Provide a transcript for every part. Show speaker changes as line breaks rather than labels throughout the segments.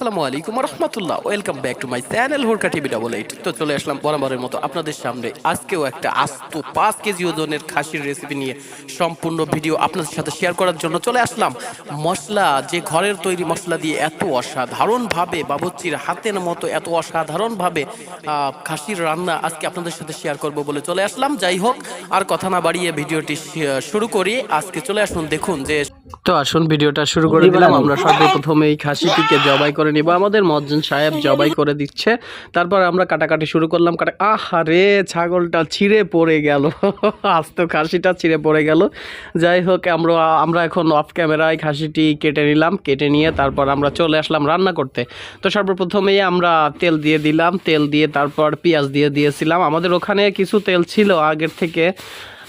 আসসালামু আলাইকুম রহমতুল্লাহ welcome back to my channel হুরকা TV double eight তো চলে আসলাম বরাবরের মতো আপনাদের সামনে। আজকেও একটা আস্ত পাঁচ কেজি ওজনের খাসির রেসিপি নিয়ে সম্পূর্ণ ভিডিও আপনাদের সাথে শেয়ার করার জন্য চলে আসলাম। মশলা, যে ঘরের তৈরি মশলা দিয়ে এত অসাধারণভাবে বাবুচ্চির হাতের মতো এত অসাধারণভাবে খাসির রান্না আজকে আপনাদের সাথে শেয়ার করব বলে চলে আসলাম। যাই হোক, আর কথা না বাড়িয়ে ভিডিওটি শুরু করি। আজকে চলে আসুন, দেখুন যে তো আসুন ভিডিওটা শুরু করে দিলাম। আমরা সর্বপ্রথমে এই খাসিটিকে জবাই করে নিব। আমাদের মজ্জন সাহেব জবাই করে দিচ্ছে। তারপর আমরা কাটাকাটি শুরু করলাম। কাটা আহারে ছাগলটা ছিঁড়ে পড়ে গেল। আস্ত খাসিটা ছিঁড়ে পড়ে গেল। যাই হোক আমরা আমরা এখন অফ ক্যামেরায় খাসিটি কেটে নিলাম। কেটে নিয়ে তারপর আমরা চলে আসলাম রান্না করতে। তো সর্বপ্রথমেই আমরা তেল দিয়ে দিলাম। তেল দিয়ে তারপর পেঁয়াজ দিয়ে দিয়েছিলাম। আমাদের ওখানে কিছু তেল ছিল আগের থেকে। আহ,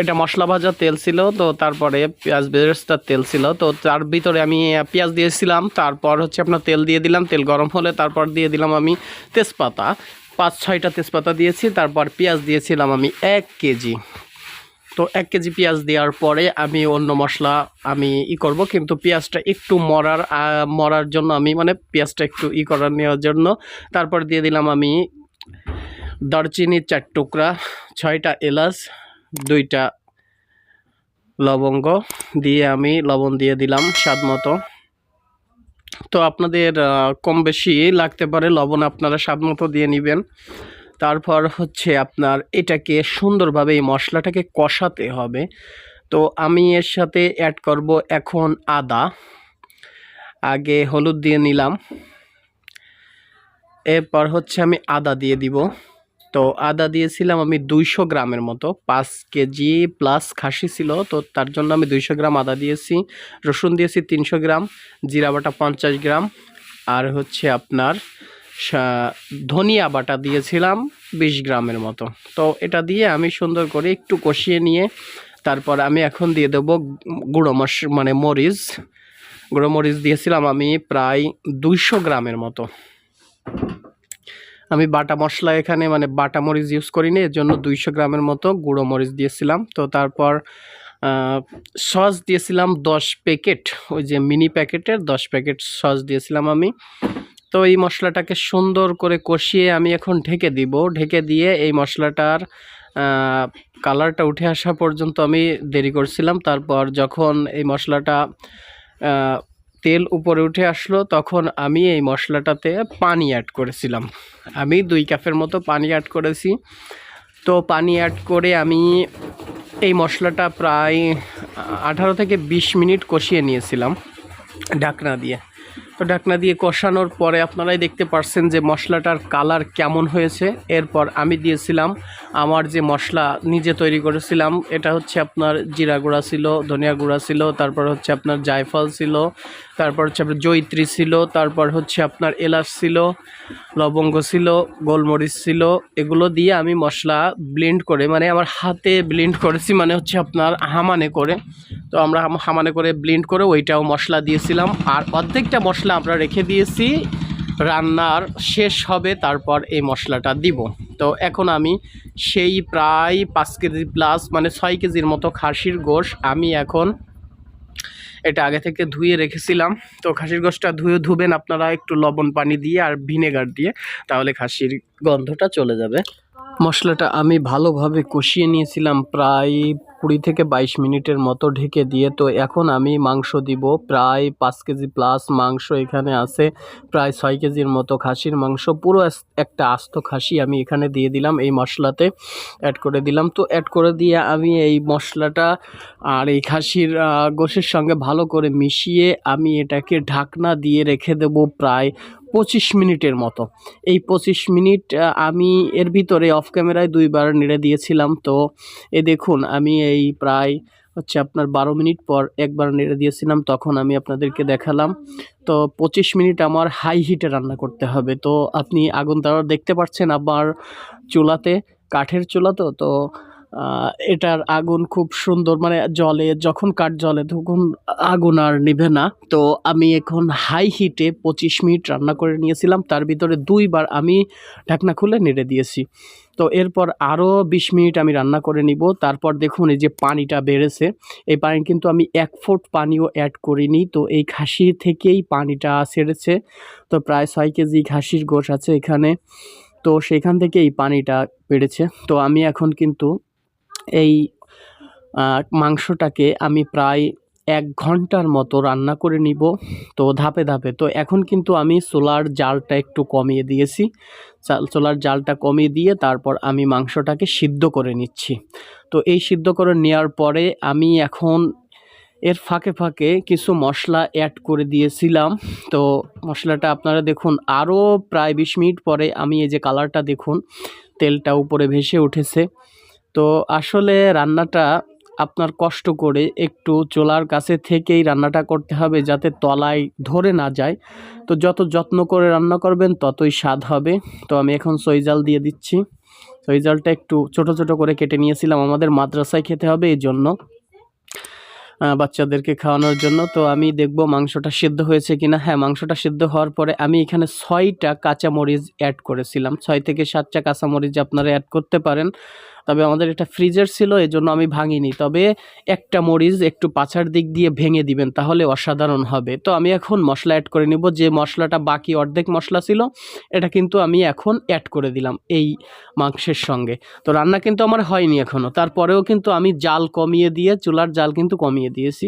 এটা মশলা ভাজা তেল ছিল, তো তারপরে পেঁয়াজ বেরেস্তার তেল ছিল, তো তার ভিতরে আমি পেঁয়াজ দিয়েছিলাম, তারপর হচ্ছে আপনার তেল দিয়ে দিলাম, তেল গরম হলে তারপর দিয়ে দিলাম আমি তেজপাতা। পাঁচ, ছয়টা তেজপাতা দিয়েছি, তারপর পেঁয়াজ দিয়েছিলাম আমি এক কেজি। তো এক কেজি পেঁয়াজ দেওয়ার পরে আমি অন্য মশলা আমি ই করব, কিন্তু পেঁয়াজটা একটু মরার মরার জন্য আমি মানে পেঁয়াজটা একটু ই করার নেওয়ার জন্য, তারপর দিয়ে দিলাম আমি দারচিনি চার টুকরা, ছয়টা এলাচ দুইটা লবঙ্গ দিয়ে আমি লবণ দিয়ে দিলাম স্বাদ মতো। তো আপনাদের কম বেশি লাগতে পারে, লবণ আপনারা স্বাদ মতো দিয়ে নেবেন। তারপর হচ্ছে আপনার এটাকে সুন্দরভাবে এই মশলাটাকে কষাতে হবে। তো আমি এর সাথে অ্যাড করব এখন আদা। আগে হলুদ দিয়ে নিলাম। এরপর হচ্ছে আমি আদা দিয়ে দিব। তো আদা দিয়েছিলাম আমি দুইশো গ্রামের মতো, পাঁচ কেজি প্লাস খাসি ছিল, তো তার জন্য আমি দুইশো গ্রাম আদা দিয়েছি, রসুন দিয়েছি তিনশো গ্রাম, জিরা বাটা পঞ্চাশ গ্রাম, আর হচ্ছে আপনার ধনিয়া বাটা দিয়েছিলাম বিশ গ্রামের মতো। তো এটা দিয়ে আমি সুন্দর করে একটু কষিয়ে নিয়ে, তারপর আমি এখন দিয়ে দেবো গুঁড়ো মশ মানে মরিচ। গুঁড়ো মরিচ দিয়েছিলাম আমি প্রায় দুইশো গ্রামের মতো। আমি বাটা মশলা এখানে মানে বাটা মরিচ ইউজ করিনি, এর জন্য দুইশো গ্রামের মতো গুঁড়ো মরিচ দিয়েছিলাম। তো তারপর সস দিয়েছিলাম দশ প্যাকেট, ওই যে মিনি প্যাকেটের দশ প্যাকেট সস দিয়েছিলাম আমি। তো এই মশলাটাকে সুন্দর করে কষিয়ে আমি এখন ঢেকে দিব। ঢেকে দিয়ে এই মশলাটার কালারটা উঠে আসা পর্যন্ত আমি দেরি করছিলাম। তারপর যখন এই মশলাটা তেল উপরে উঠে আসলো, তখন আমি এই মশলাটাতে পানি অ্যাড করেছিলাম। আমি দুই কাপের মতো পানি অ্যাড করেছি। তো পানি অ্যাড করে আমি এই মশলাটা প্রায় আঠারো থেকে বিশ মিনিট কষিয়ে নিয়েছিলাম, ঢাকনা দিয়ে। তো ঢাকনা দিয়ে কষানোর পরে আপনারাই দেখতে পারছেন যে মশলাটার কালার কেমন হয়েছে। এরপর আমি দিয়েছিলাম আমার যে মশলা নিজে তৈরি করেছিলাম, এটা হচ্ছে আপনার জিরা গুঁড়া ছিল, ধনিয়া গুঁড়া ছিল, তারপর হচ্ছে আপনার জায়ফল ছিল, তারপর হচ্ছে আপনার জৈত্রী ছিল, তারপর হচ্ছে আপনার এলাচ ছিল, লবঙ্গ ছিল, গোলমরিচ ছিল, এগুলো দিয়ে আমি মশলা ব্লেন্ড করে মানে আমার হাতে ব্লেন্ড করেছি মানে হচ্ছে আপনার হামানে করে। তো আমরা হামানে করে ব্লেন্ড করে ওইটাও মশলা দিয়েছিলাম। আর অর্ধেকটা মশলা আমরা রেখে দিয়েছি। রান্নার শেষ হবে, তারপর এই মশলাটা দিব। তো এখন আমি সেই প্রায় পাঁচ কেজি প্লাস মানে ছয় কেজির মতো খাসির গোশ আমি এখন এটা আগে থেকে ধুয়ে রেখেছিলাম। তো খাসির গোশটা ধুয়ে ধুবেন আপনারা একটু লবণ পানি দিয়ে আর ভিনেগার দিয়ে, তাহলে খাসির গন্ধটা চলে যাবে। মশলাটা আমি ভালোভাবে কষিয়ে নিয়েছিলাম প্রায় কুড়ি থেকে বাইশ মিনিটের মতো ঢেকে দিয়ে, তো এখন আমি মাংস দিব। প্রায় পাঁচ কেজি প্লাস মাংস এখানে আছে। প্রায় ছয় কেজির মতো খাসির মাংস। পুরো একটা আস্ত খাসি আমি এখানে দিয়ে দিলাম এই মশলাতে। অ্যাড করে দিলাম। তো অ্যাড করে দিয়ে আমি এই মশলাটা আর এই খাসির গোশের সঙ্গে ভালো করে মিশিয়ে আমি এটাকে ঢাকনা দিয়ে রেখে দেব প্রায় পঁচিশ মিনিটের মতো। এই পঁচিশ মিনিট আমি এর ভিতরে অফ ক্যামেরায় দুইবার নেড়ে দিয়েছিলাম। তো এ দেখুন, আমি এই প্রায় হচ্ছে আপনার বারো মিনিট পর একবার নেড়ে দিয়েছিলাম, তখন আমি আপনাদেরকে দেখালাম। তো পঁচিশ মিনিট আমার হাই হিটে রান্না করতে হবে। তো আপনি আগুন তারা দেখতে পাচ্ছেন আবার চুলাতে, কাঠের চুলা তো তো এটার আগুন খুব সুন্দর মানে জলে, যখন কাঠ জলে তখন আগুন আর নিভে না। তো আমি এখন হাই হিটে পঁচিশ মিনিট রান্না করে নিয়েছিলাম, তার ভিতরে দুইবার আমি ঢাকনা খুলে নেড়ে দিয়েছি। তো এরপর আরও বিশ মিনিট আমি রান্না করে নিব, তারপর দেখুন এই যে পানিটা বেড়েছে, এই পানি কিন্তু আমি এক ফুট পানিও অ্যাড করিনি। তো এই খাসি থেকেই পানিটা ছেড়েছে, তো প্রায় ছয় কেজি খাসির গোশ আছে এখানে। তো সেখান থেকে এই পানিটা বেড়েছে। তো আমি এখন কিন্তু এই মাংসটাকে আমি প্রায় এক ঘণ্টার মতো রান্না করে নিব। তো ধাপে ধাপে। তো এখন কিন্তু আমি সোলার জালটা একটু কমিয়ে দিয়েছি। সোলার জালটা কমিয়ে দিয়ে তারপর আমি মাংসটাকে সিদ্ধ করে নিচ্ছি। তো এই সিদ্ধ করে নেওয়ার পরে আমি এখন এর ফাঁকে ফাঁকে কিছু মশলা অ্যাড করে দিয়েছিলাম। তো মশলাটা আপনারা দেখুন, আরও প্রায় বিশ মিনিট পরে আমি এই যে কালারটা দেখুন, তেলটা উপরে ভেসে উঠেছে। তো আসলে রান্নাটা আপনার কষ্ট করে একটু চোলার কাছে থেকেই রান্নাটা করতে হবে যাতে তলায় ধরে না যায়। তো যত যত্ন করে রান্না করবেন ততই স্বাদ হবে। তো আমি এখন সইজাল দিয়ে দিচ্ছি। সইজালটা একটু ছোট ছোট করে কেটে নিয়েছিলাম। আমাদের মাদ্রাসায় খেতে হবে এই জন্য বাচ্চাদেরকে খাওয়ানোর জন্য। তো আমি দেখব মাংসটা সিদ্ধ হয়েছে কিনা। হ্যাঁ মাংসটা সিদ্ধ হওয়ার পরে আমি এখানে ছয়টা কাঁচামরিচ অ্যাড করেছিলাম। ছয় থেকে সাতটা কাঁচামরিচ আপনারা অ্যাড করতে পারেন। তবে আমাদের এটা ফ্রিজের ছিল এই জন্য আমি ভাঙিনি। তবে একটা মরিচ একটু পাছার দিক দিয়ে ভেঙে দিবেন, তাহলে অসাধারণ হবে। তো আমি এখন মশলা অ্যাড করে নিব, যে মশলাটা বাকি অর্ধেক মশলা ছিল, এটা কিন্তু আমি এখন অ্যাড করে দিলাম এই মাংসের সঙ্গে। তো রান্না কিন্তু আমার হয়নি এখনও তারপরেও কিন্তু আমি জাল কমিয়ে দিয়ে, চুলার জাল কিন্তু কমিয়ে দিয়েছি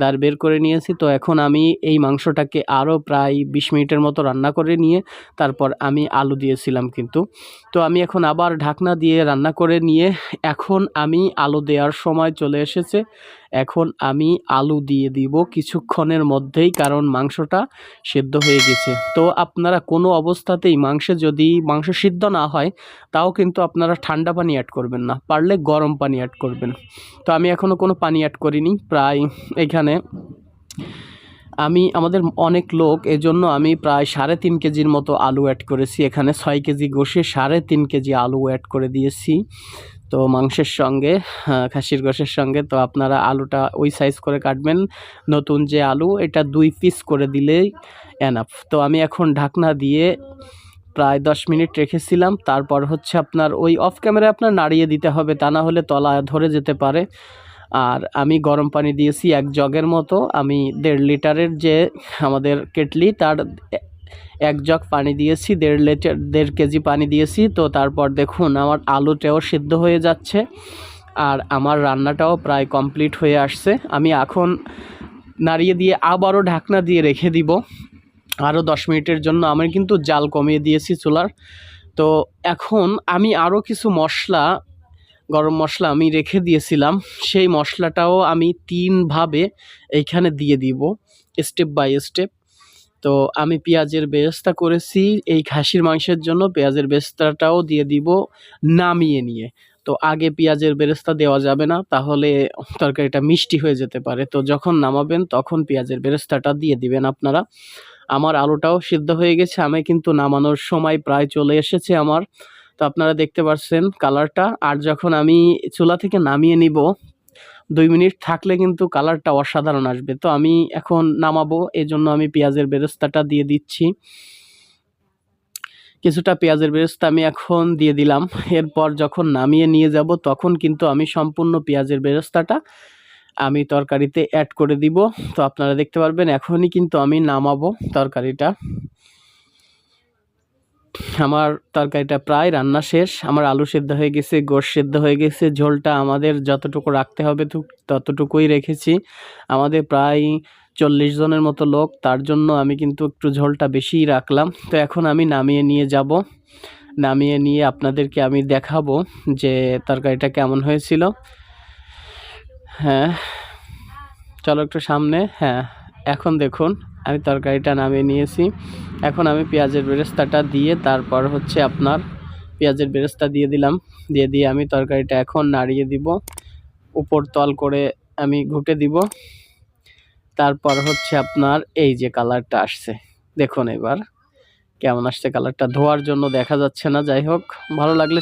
দাঁড় বের করে নিয়েছি। তো এখন আমি এই মাংসটাকে আরও প্রায় বিশ মিনিটের মতো রান্না করে নিয়ে, তারপর আমি আলু দিয়েছিলাম কিন্তু। তো আমি এখন আবার ঢাকনা দিয়ে রান্না করে নিয়ে এখন আমি আলু দেওয়ার সময় চলে এসেছে। এখন আমি আলু দিয়ে দিব কিছুক্ষণের মধ্যেই কারণ মাংসটা সেদ্ধ হয়ে গেছে। তো আপনারা কোনো অবস্থাতেই মাংসে যদি মাংস সিদ্ধ না হয়, তাও কিন্তু আপনারা ঠান্ডা পানি অ্যাড করবেন না। পারলে গরম পানি অ্যাড করবেন। তো আমি এখনও কোনো পানি অ্যাড করিনি। প্রায় এখানে আমি, আমাদের অনেক লোক, এজন্য আমি প্রায় সাড়ে তিন কেজির মতো আলু অ্যাড করেছি। এখানে ছয় কেজি গোশে, সাড়ে তিন কেজি আলু অ্যাড করে দিয়েছি। তো মাংসের সঙ্গে খাসির গোশের সঙ্গে, তো আপনারা আলুটা ওই সাইজ করে কাটবেন। নতুন যে আলু, এটা দুই পিস করে দিলেই এনাফ তো আমি এখন ঢাকনা দিয়ে প্রায় দশ মিনিট রেখেছিলাম। তারপর হচ্ছে আপনার ওই অফ ক্যামেরায় আপনার নাড়িয়ে দিতে হবে, তা না হলে তলা ধরে যেতে পারে। আর আমি গরম পানি দিয়েছি এক জগের মতো। আমি দেড় লিটারের যে আমাদের কেটলি, তার এক জগ পানি দিয়েছি, দেড় লিটার, দেড় কেজি পানি দিয়েছি। তো তারপর দেখুন, আমার আলুটাও সিদ্ধ হয়ে যাচ্ছে আর আমার রান্নাটাও প্রায় কমপ্লিট হয়ে আসছে। আমি এখন নাড়িয়ে দিয়ে আবারও ঢাকনা দিয়ে রেখে দিব। আরও দশ মিনিটের জন্য আমি কিন্তু জাল কমিয়ে দিয়েছি চুলার। তো এখন আমি আরও কিছু মশলা গরম মশলা আমি রেখে দিয়েছিলাম, সেই মশলাটাও আমি তিনভাবে এইখানে দিয়ে দিব স্টেপ বাই স্টেপ তো আমি পেঁয়াজের বেরেস্তা করেছি, এই খাসির মাংসের জন্য পেঁয়াজের বেরেস্তাটাও দিয়ে দিব নামিয়ে নিয়ে। তো আগে পেঁয়াজের বেরেস্তা দেওয়া যাবে না, তাহলে তরকারিটা মিষ্টি হয়ে যেতে পারে। তো যখন নামাবেন, তখন পেঁয়াজের বেরেস্তাটা দিয়ে দিবেন আপনারা। আমার আলুটাও সিদ্ধ হয়ে গেছে, আমি কিন্তু নামানোর সময় প্রায় চলে এসেছে আমার। তো আপনারা দেখতে পাচ্ছেন কালারটা। আর যখন আমি চুলা থেকে নামিয়ে নিব, দুই মিনিট থাকলে কিন্তু কালারটা অসাধারণ আসবে। তো আমি এখন নামাবো এই জন্য আমি পেঁয়াজের বেরেস্তাটা দিয়ে দিচ্ছি। কিছুটা পেঁয়াজের বেরেস্তা আমি এখন দিয়ে দিলাম। এরপর যখন নামিয়ে নিয়ে যাব, তখন কিন্তু আমি সম্পূর্ণ পেঁয়াজের বেরেস্তাটা আমি তরকারিতে অ্যাড করে দিব। তো আপনারা দেখতে পারবেন, এখনই কিন্তু আমি নামাবো তরকারিটা। আমার তরকারিটা প্রায় রান্না শেষ। আমার আলু সেদ্ধ হয়ে গেছে, গোশ সেদ্ধ হয়ে গেছে। ঝোলটা আমাদের যতটুকু রাখতে হবে ততটুকুই রেখেছি। আমাদের প্রায় চল্লিশ জনের মতো লোক, তার জন্য আমি কিন্তু একটু ঝোলটা বেশিই রাখলাম। তো এখন আমি নামিয়ে নিয়ে যাব। নামিয়ে নিয়ে আপনাদেরকে আমি দেখাবো যে তরকারিটা কেমন হয়েছিল। হ্যাঁ চলো একটু সামনে। হ্যাঁ এখন দেখুন। আমি তরকারিটা নামিয়ে নিয়েছি। এখন আমি পেঁয়াজের বেরেস্তাটা দিয়ে তারপর হচ্ছে আপনার পেঁয়াজের বেরেস্তা দিয়ে দিলাম। দিয়ে দিয়ে আমি তরকারিটা এখন নাড়িয়ে দিব। উপর তল করে আমি ঘুটে দিব। তারপর হচ্ছে আপনার এই যে কালারটা আসছে। দেখুন এবার কেমন আসছে কালারটা। ধোয়ার জন্য দেখা যাচ্ছে না। যাই হোক, ভালো লাগলে